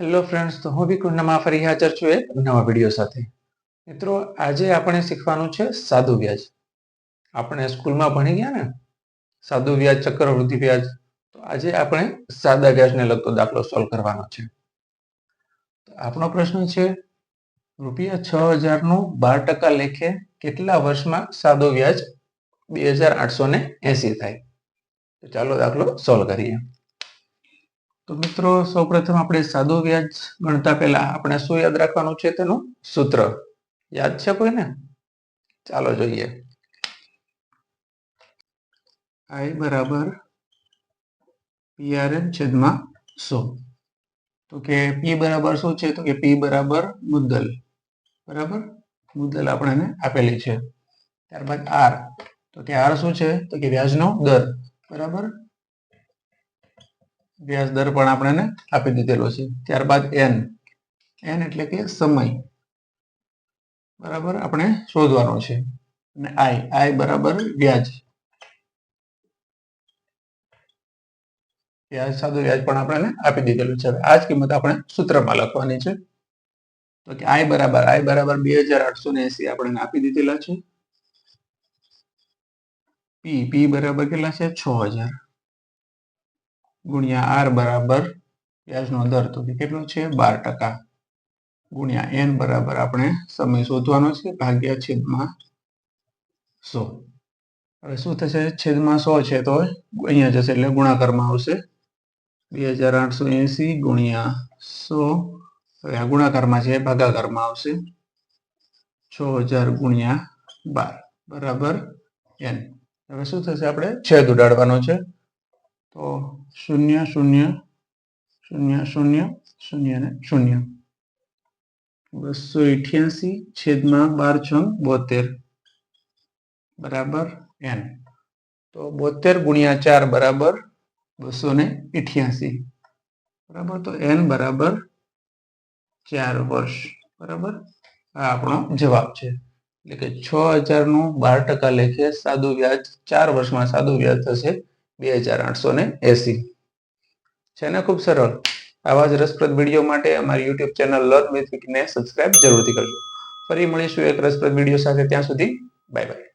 Hello friends તો હું વિકુંડમાં ફરી હાજર છું એક નવા વીડિયો સાથે. મિત્રો, આજે આપણે શીખવાનું છે સાદું વ્યાજ. આપણે સ્કૂલમાં ભણી ગયા ને, સાદું વ્યાજ, ચક્રવૃદ્ધિ વ્યાજ, તો આજે આપણે સાદા વ્યાજને લગતો દાખલો સોલ્વ કરવાનો છે. આપણો પ્રશ્ન છે, રૂપિયા છ હજારનું બાર ટકા લેખે કેટલા વર્ષમાં સાદો વ્યાજ બે હજાર આઠસો ને એસી થાય? તો ચાલો દાખલો સોલ્વ કરીએ. તો મિત્રો, સૌપ્રથમ આપણે સાદું વ્યાજ ગણતા પહેલા આપણે શું યાદ રાખવાનું છે તેનું? સૂત્ર. યાદ છે કોઈને? ચાલો જોઈએ. આઈ બરાબર પીઆરએમ છેદમાં સો. તો કે પી બરાબર શું છે? તો કે પી બરાબર મુદ્દલ. બરાબર? મુદ્દલ આપણને આપેલી છે. ત્યારબાદ આર. તો કે આર શું છે? તો કે વ્યાજનો દર. બરાબર? વ્યાજ દર પણ આપણને આપી દીધેલો છે. ત્યારબાદ એન. એન એટલે કે સમય. બરાબર? આપણે શોધવાનો છે. અને આઈ. આઈ બરાબર વ્યાજ. વ્યાજ સાદું વ્યાજ પણ આપણને આપી દીધેલું છે. આ જ કિંમત આપણે સૂત્રમાં લખવાની છે. તો કે આઈ બરાબર આઈ બરાબર બે હજાર આઠસો ને એસી આપણને આપી દીધેલા છે. પી. પી બરાબર કેટલા છે? છ હજાર. ગુણ્યા આર બરાબર વ્યાજનો દર તો કેટલો છે? બાર ટકા. ગુણ્યા એન બરાબર આપણે સમય શોધવાનો છે, ભાગ્યા છેદમાં સો. હવે શું થશે? છેદમાં સો છે તો અહીંયા જશે એટલે ગુણાકારમાં આવશે. બે હજાર આઠસો એસી ગુણ્યા સો. હવે આ ગુણાકારમાં છે, ભાગાકારમાં આવશે. છ હજાર ગુણ્યા બાર. બરાબર એન. હવે શું થશે આપણે? છેદ ઉડાડવાનો છે. તો શૂન્ય શૂન્ય શૂન્ય શૂન્ય શૂન્ય ને શૂન્ય. બસો ઇઠ્યાસી છેદમાં બાર છંગ બોતેર. બરાબર? એન. તો બોતેર ગુણ્યા ચાર બરાબર બસો ને અઠ્યાસી. બરાબર? તો એન બરાબર ચાર વર્ષ. બરાબર? આ આપણો જવાબ છે. એટલે કે છ હજારનું બાર ટકા લેખે સાદું વ્યાજ ચાર વર્ષમાં સાદું વ્યાજ થશે. બે હજાર આઠસો ને એસી. છે ને ખૂબ સરળ. આવા જ રસપ્રદ વીડિયો માટે અમારી યુટ્યુબ ચેનલ લર્ન વિથ વિકને સબસ્ક્રાઇબ જરૂરથી કરજો. ફરી મળીશું એક રસપ્રદ વીડિયો સાથે ત્યાં સુધી. Bye bye.